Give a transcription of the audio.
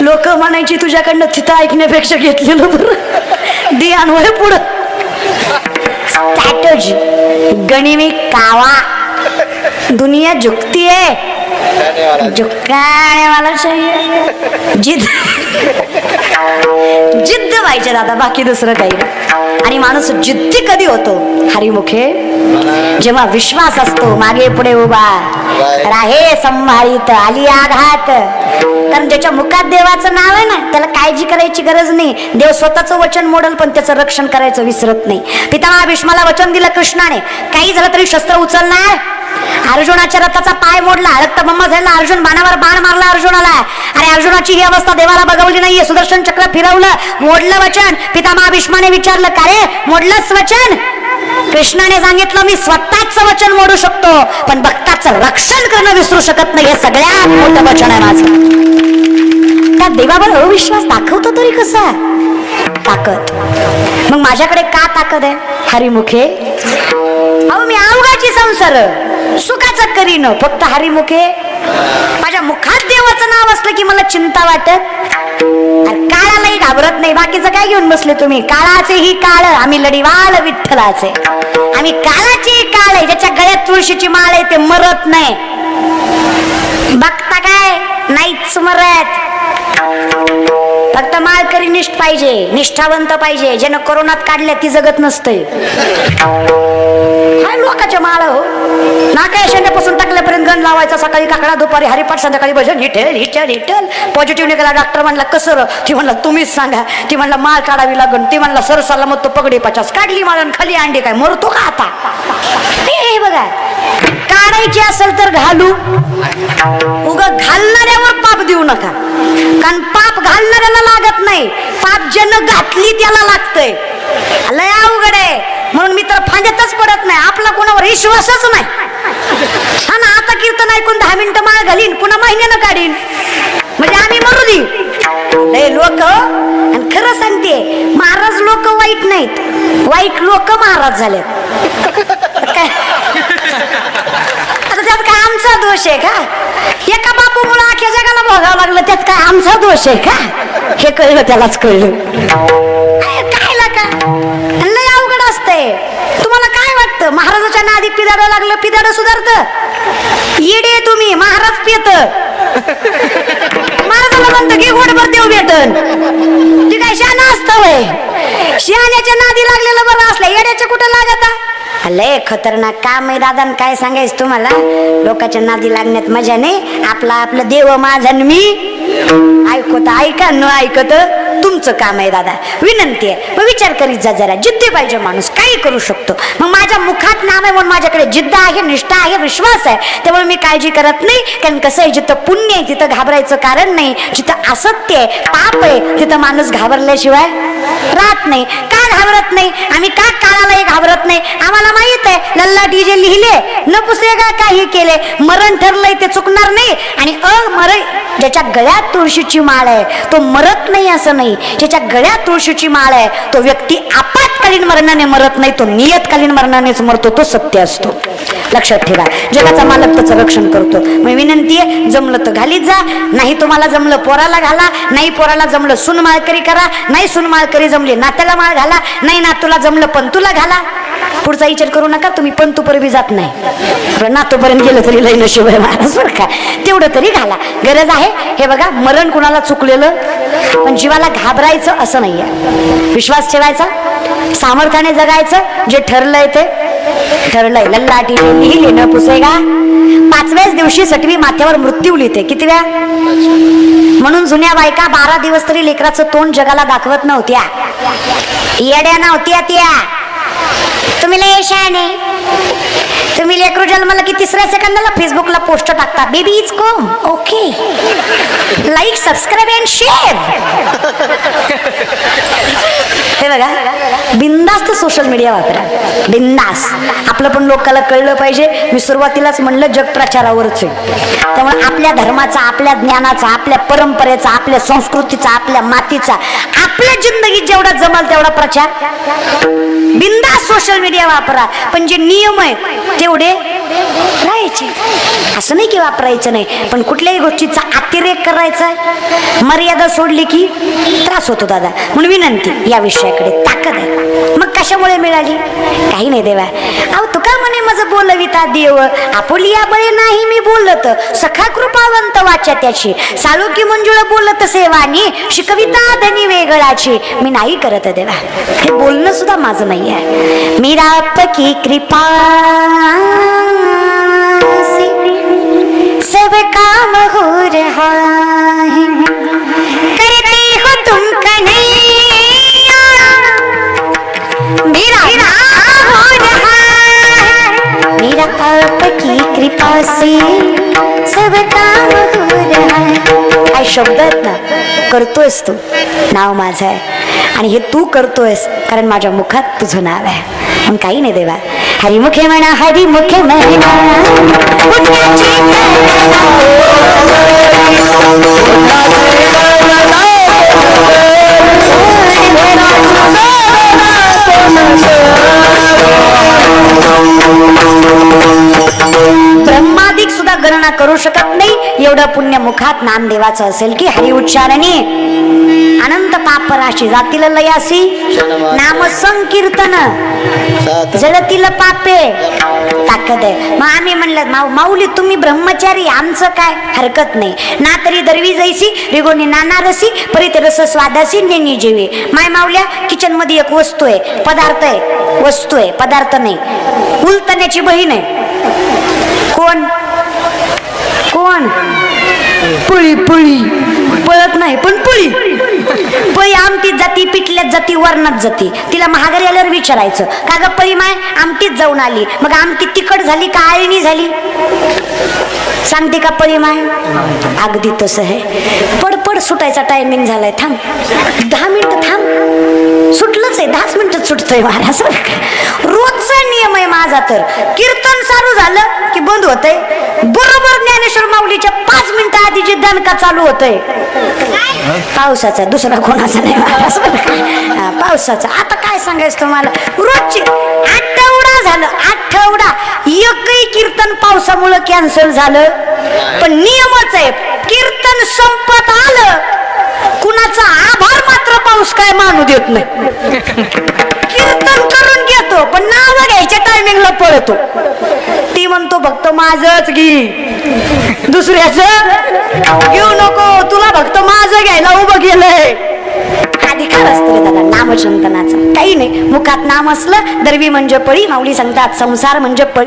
लोक म्हणायची तुझ्याकडनं तिथं ऐकण्यापेक्षा घेतलेलं बरं. दे अन्वय पुढं. स्ट्रॅटजी गणिमी कावा. दुनिया झुकती है। झुकाने वाला चाहिए। जिद्द जिद्द पाहिजे दादा बाकी दुसरं काही आणि माणूस जिद्दी कधी होतो? हरिमुखे जेव्हा विश्वास असतो मागे पुढे उभा राहे संभाळीत आली आघात. कारण ज्याच्या मुखात देवाचं नाव आहे ना त्याला काळजी करायची गरज नाही. देव स्वतःचं वचन मोडल पण त्याचं रक्षण करायचं विसरत नाही. पितामहा भीष्माला वचन दिलं कृष्णाने. काही झालं तरी शस्त्र उचलणार? अर्जुनाच्या रथाचा पाय मोडला. रक्तबंब झाला अर्जुन बाणावर बाण मारला अर्जुनाला. अरे अर्जुनाची ही अवस्था देवाला बघवली नाहीये. सुदर्शन चक्र फिरवलं. मोडलं वचन. पितामा भीष्माने विचारलं का रे? मोडलंच वचन? कृष्णाने सांगितलं मी स्वतःच वचन मोडू शकतो पण भक्ताचं रक्षण करणं विसरू शकत नाही. हे सगळ्यात मोठं वचन आहे माझं. त्या देवावर अविश्वास दाखवतो तरी कसा? ताकद. मग माझ्याकडे का ताकद आहे? हरिमुखे? अहो मी अवघाची संसार. सुखाचं करीन. फक्त हरिमुखे माझ्या मुखात देवाचं नाव असलं की मला चिंता वाटत. काळालाही घाबरत नाही. बाकीचं काय घेऊन बसले तुम्ही? काळाचे ही काळ आम्ही लढीवाल विठ्ठलाचे. आम्ही काळाची ही काळ आहे ज्याच्या गळ्यात तुळशीची माळ आहे ते मरत नाही. बघता काय? नाहीच मरत. फक्त माळकरी निष्ठ पाहिजे निष्ठावंत पाहिजे. ज्यानं कोरोनात काढल्या ती जगत नसते काय लोकांच्या माळ हो. नाका शेंड्यापासून टाकल्यापर्यंत गण लावायचा. सकाळी काकडा दुपारी हरिपाठ संध्याकाळी भजन हिटेल हिटेल हिटेल पॉझिटिव्ह निघाला डॉक्टर म्हणला कसं ती म्हणला तुम्हीच सांगा. ती म्हणला माळ काढावी लागन. ती म्हणला सर मग तो पगडी पचास. काढली माळ खाली अंडी काय? मरतो का आता? हे बघा. काढायची असेल तर घालू. उग घालणाऱ्या पाप देऊ नका. कारण पाप घालणाऱ्याला लागत नाही. पाप ज्यानं घातली त्याला लागतंय. लय अवघड आहे. म्हणून मी तर फांद्यातच पडत नाही. आपला कोणावर विश्वासच नाही. हा ना आता कीर्तन ऐकून दहा मिनिटं माळ घालीन पुन्हा महिन्यानं काढीन. म्हणजे आम्ही मरू दे. लय लोक आणि खरं सांगते महाराज लोक वाईट नाहीत. वाईट लोक महाराज झाले आता त्यात काय आमचा दोष आहे का? एका बापू त्याच्यात काय आमचा दोष आहे का? हे कळलं त्यालाच कळलं. अरे का? लय अवघड असतंय. तुम्हाला काय वाटतं? महाराजाच्या नादी पिदाड लागलं पिदाड सुधारत? येडे तुम्ही महाराज पेत महाराजाला म्हणतं की घोडभर देव भेटन. ते काय शान असतं वय. शहाण्याच्या नादी लागलेलं बरं असलं. येड्याच्या कुठं लागत? लय खतरनाक काम आहे दादा काय सांगायचं तुम्हाला? लोकांच्या नादी लागण्यात मजा नाही. आपला आपलं देव माझा मी. ऐकत ऐका न ऐकत तुमचं काम आहे दादा. विनंती आहे. मग विचार करीत जा जरा. जिद्दी पाहिजे माणूस. काही करू शकतो. मग माझ्या मुखात नाम आहे म्हणून माझ्याकडे जिद्द आहे निष्ठा आहे विश्वास आहे. त्यामुळे मी काळजी करत नाही. कारण कसं आहे जिथं पुण्य आहे तिथं घाबरायचं कारण नाही. जिथं असत्य आहे पाप आहे तिथं माणूस घाबरल्याशिवाय राहत नाही. का घाबरत नाही. आम्ही का काळालाही घाबरत नाही? आम्हाला माहीत आहे लल्लाटी जे लिहिले न पुसेगा काही केले. मरण ठरलंय ते चुकणार नाही. आणि अमर ज्याच्या गळ्यात तुळशीची माळ आहे तो मरत नाही असं नाही. ज्याच्या गळ्यात तुळशीची माळ आहे तो व्यक्ती आपातकालीन मरणाने मरत नाही तो नियतकालीन मरणानेच मरतो तो सत्य असतो. लक्षात ठेवा. जगाचा मालक त्याचं रक्षण करतो. मग विनंती आहे जमलं तर घालीत जा नाही तुम्हाला जमलं पोराला घाला नाही पोराला जमलं सुन माळकरी करा नाही सुन माळकरी जमली नात्याला माळ घाला नाही नातूला जमलं पण तुला घाला. पुढचा विचार करू नका तुम्ही पण परवी जात नाही. नातोपर्यंत गेलं तरी लई नशीब आहे महाराज बरं का. तेवढं तरी घाला. गरज आहे हे बघा मरण कुणाला चुकलेलं? पण जीवाला घाबरायचं असं नाहीये. विश्वास ठेवायचा सामर्थ्याने जगायचं जे ठरलंय ते ठरलंय. लल्लाटी लिहिली न पुसेगा. पाचव्याच दिवशी सटवी माथ्यावर मृत्यू लिहिते. किती वेळा म्हणून जुन्या बायका बारा दिवस तरी लेकराचं तोंड जगाला दाखवत नव्हत्या. येड्या नव्हत्या त्या. तुम्ही लय शहाणे. तुम्ही लेकरू जन्मला की तिसऱ्या सेकंदाला फेसबुकला पोस्ट टाकता? Baby is come okay like subscribe and share हे बघा. बिंदास्त सोशल मीडिया वापरा. बिंदास. आपलं पण लोकांना कळलं पाहिजे. मी सुरुवातीलाच म्हणलं जग प्रचारावरच आहे. त्यामुळे आपल्या धर्माचा आपल्या ज्ञानाचा आपल्या परंपरेचा आपल्या संस्कृतीचा आपल्या मातीचा आपल्या जिंदगीत जेवढा जमाल तेवढा प्रचार. बिंदास सोशल मीडिया वापरा. पण जे नियम आहे तेवढे राहायचे. असं नाही की वापरायचं नाही पण कुठल्याही गोष्टीचा अतिरेक करायचा मर्यादा सोडली की त्रास होतो दादा. म्हणून विनंती या विषयाकडे ताकद आहे. मग कशामुळे मिळाली? काही नाही देवा. अहो तुका म्हणे माझं बोलविता देव. आपुलिया बळे नाही मी बोलत. सखा कृपावंत वाचा त्याची साळुकी मंजुळ बोलत सेवानी. शिकविता धनी वेगळाची. मी नाही करत देवा. हे बोलणं सुद्धा माझं नाही आहे मीरा की कृपा. कृपा सब काम शब्द आहेत ना करतोयस तू. नाव माझं आहे. आणि हे तू करतोयस कारण माझ्या मुखात तुझं नाव आहे. पण काही नाही देवा. हरिमुखे म्हणा हरिमुखे म्हणा शकत नाही एवढं पुण्य मुखात नामदेवाचं असेल की हरि उच्चारणे. अनंत पाप राशी जातील लयासी नाम संकीर्तन जळतील पापे. ताकद आहे. मग आम्ही म्हणलं माऊ माऊली तुम्ही ब्रह्मचारी आमचं काय? हरकत नाही. ना तरी दरवी जैसी रिगोनी नाना रसी परित रस स्वादासी नेनी जेवे. माय माऊल्या किचनमध्ये एक वस्तू आहे पदार्थ आहे. वस्तू आहे पदार्थ नाही. उलतण्याची बहीण आहे. कोण? कोण पळी पळी. पळत नाही पण पळी. पळी आमटीत जाती पिटल्यात जाती वरणात जाती. तिला महागारी आल्यावर विचारायचं. का ग पळी माय? आमटीत जाऊन आली. मग आमटी तिखट झाली का आळणी झाली? सांगते का पळी माय? अगदी तसं आहे. पडपड सुटायचा टायमिंग झालाय. थांब. दहा मिनिटं थांब. सुटलंच आहे. दहाच मिनिटं सुटतंय महाराज रोजचा नियम आहे माझा तर. कीर्तन चालू झालं की बंद होतंय. बरोबर माऊलीच्या पाच मिनिटं आधी जे दणका चालू होतोय. पावसाचा दुसरा कोणाचा नाही पावसाचा. आता काय सांगायचं तुम्हाला? रोजची आठवडा झालं आठवडा. एकही कीर्तन पावसामुळं कॅन्सल झालं. पण नियमच आहे कीर्तन संपत आलं कुणाचा आभार मात्र पाऊस काय मानू देत नाही. कीर्तन करून घेतो पण नाव घ्यायच्या टायमिंगला पळतो. ती म्हणतो फक्त माझच घे. दुसऱ्याच घेऊ नको. तुला फक्त माझं घ्यायला उभं केलंय. अधिकार असतो रे दादा नामचिंतनाचा काही नाही. मुखात नाम असलं दरवी म्हणजे पळी माऊली सांगतात संसार म्हणजे पळी.